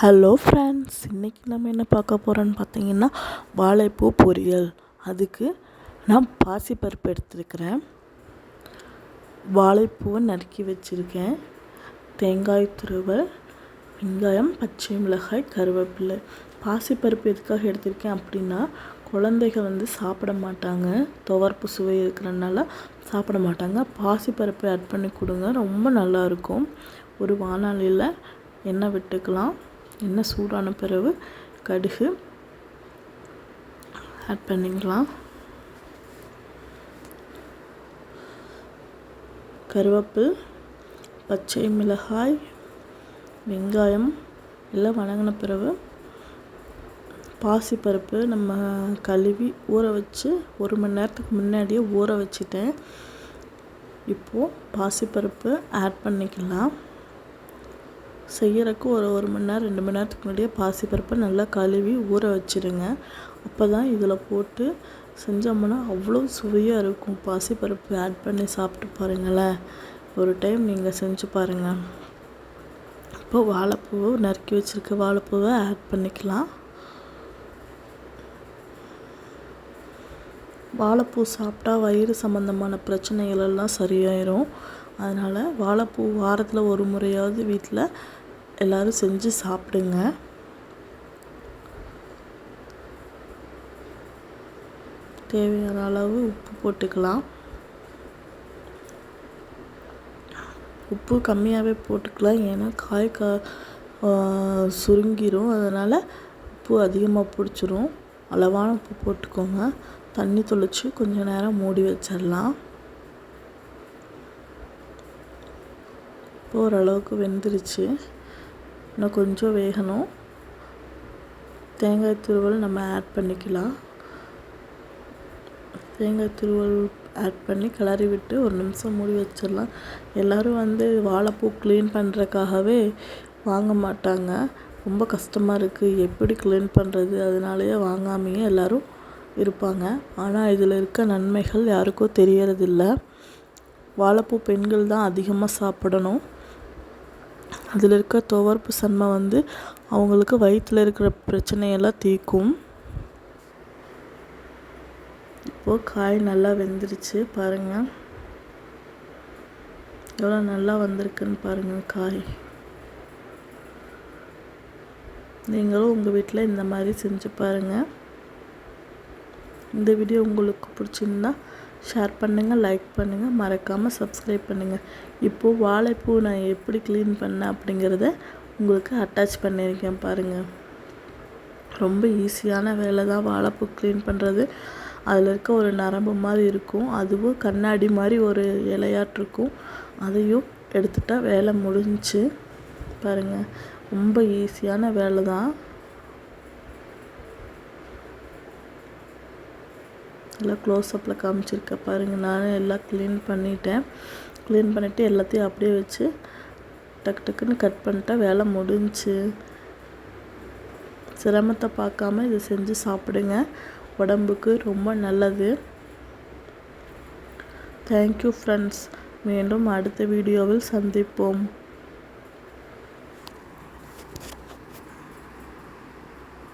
Hello friends இன்றைக்கி நம்ம என்ன பார்க்க போகிறோன்னு பார்த்தீங்கன்னா வாழைப்பூ பொரியல். அதுக்கு நான் பாசிப்பருப்பு எடுத்துருக்கிறேன். வாழைப்பூவை நறுக்கி வச்சுருக்கேன். தேங்காய் துருவல் வெங்காயம் பச்சை மிளகாய் கருவேப்பிலை. பாசிப்பருப்பு எதுக்காக எடுத்திருக்கேன் அப்படின்னா குழந்தைகள் வந்து சாப்பிட மாட்டாங்க. துவர்ப்பு சுவை இருக்கிறனால சாப்பிட மாட்டாங்க. பாசிப்பருப்பு ஆட் பண்ணி கொடுங்க ரொம்ப நல்லாயிருக்கும் ஒரு வானாலியில் எண்ணெய் விட்டுக்கலாம். எண்ணெய் சூடான பிறகு கடுகு ஆட் பண்ணிக்கலாம். கருவேப்பில் பச்சை மிளகாய் வெங்காயம் எல்லாம் வணங்கின பிறகு பாசிப்பருப்பு நம்ம கழுவி ஊற வச்சு ஒரு மணி நேரத்துக்கு முன்னாடியே ஊற வச்சுட்டேன். இப்போது பாசிப்பருப்பு ஆட் பண்ணிக்கலாம். செய்யறதுக்கு ஒரு ஒரு மணி நேரம் ரெண்டு மணி நேரத்துக்கு முன்னாடியே பாசிப்பருப்பை நல்லா கழுவி ஊற வச்சுருங்க. அப்போ தான் இதில் போட்டு செஞ்சோம்னா அவ்வளோ சுவையாக இருக்கும். பாசிப்பருப்பு ஆட் பண்ணி சாப்பிட்டு பாருங்களேன். ஒரு டைம் நீங்கள் செஞ்சு பாருங்கள் இப்போ வாழைப்பூவை நறுக்கி வச்சுருக்க வாழைப்பூவை ஆட் பண்ணிக்கலாம். வாழைப்பூ சாப்பிட்டா வயிறு சம்மந்தமான பிரச்சனைகள் எல்லாம் சரியாயிரும். அதனால் வாழைப்பூ வாரத்தில் ஒரு முறையாவது வீட்டில் எல்லோரும் செஞ்சு சாப்பிடுங்க. தேவையான அளவு உப்பு போட்டுக்கலாம். உப்பு கம்மியாகவே போட்டுக்கலாம். ஏன்னா காய் கா சுருங்கிரும். அதனால் உப்பு அதிகமாக பிடிச்சிரும். அளவான உப்பு போட்டுக்கோங்க. தண்ணி தொளிச்சு கொஞ்சம் நேரம் மூடி வச்சிடலாம் இப்போ ஓரளவுக்கு வெந்துருச்சு. இன்னும் கொஞ்சம் வேகணும். தேங்காய் துருவல் நம்ம ஆட் பண்ணிக்கலாம். தேங்காய் துருவல் ஆட் பண்ணி கிளறி விட்டு ஒரு நிமிஷம் மூடி வச்சிடலாம். எல்லோரும் வந்து வாழைப்பூ க்ளீன் பண்ணுறக்காகவே வாங்க மாட்டாங்க. ரொம்ப கஷ்டமாக இருக்குது எப்படி க்ளீன் பண்ணுறது அதனாலேயே வாங்காமையே எல்லோரும் இருப்பாங்க. ஆனால் இதில் இருக்க நன்மைகள் யாருக்கும் தெரியறதில்ல. வாழைப்பூ பெண்கள் தான் அதிகமாக சாப்பிடணும். அதில் இருக்க துவர்ப்பு சன்மை வந்து அவங்களுக்கு வயிற்றில் இருக்கிற பிரச்சனையெல்லாம் தீர்க்கும். இப்போது காய் நல்லா வெந்துருச்சு பாருங்கள் எவ்வளோ நல்லா வந்திருக்குன்னு பாருங்கள் காய். நீங்களும் உங்கள் வீட்டில் இந்த மாதிரி செஞ்சு பாருங்கள் இந்த வீடியோ உங்களுக்கு பிடிச்சிருந்தா ஷேர் பண்ணுங்கள் லைக் பண்ணுங்கள் மறக்காமல் சப்ஸ்கிரைப் பண்ணுங்கள் இப்போது வாழைப்பூ நான் எப்படி க்ளீன் பண்ணேன் அப்படிங்கிறத உங்களுக்கு அட்டாச் பண்ணியிருக்கேன் பாருங்கள் ரொம்ப ஈஸியான வேலை தான் வாழைப்பூ க்ளீன் பண்ணுறது அதில் இருக்க ஒரு நரம்பு மாதிரி இருக்கும். அதுவும் கண்ணாடி மாதிரி ஒரு இலையாட்டிருக்கும் அதையும் எடுத்துட்டால் வேலை முடிஞ்சிச்சு. பாருங்கள் ரொம்ப ஈஸியான வேலை தான். எல்லாம் க்ளோஸ்அப்பில் காமிச்சிருக்க. பாருங்கள் நானும் எல்லாம் க்ளீன் பண்ணிட்டேன். க்ளீன் பண்ணிவிட்டு எல்லாத்தையும் அப்படியே வச்சு டக்கு டக்குன்னு கட் பண்ணிட்டா வேலை முடிஞ்சு. சிரமத்தை பார்க்காம இதை செஞ்சு சாப்பிடுங்க. உடம்புக்கு ரொம்ப நல்லது. தேங்க்யூ ஃப்ரெண்ட்ஸ் மீண்டும் அடுத்த வீடியோவில் சந்திப்போம்.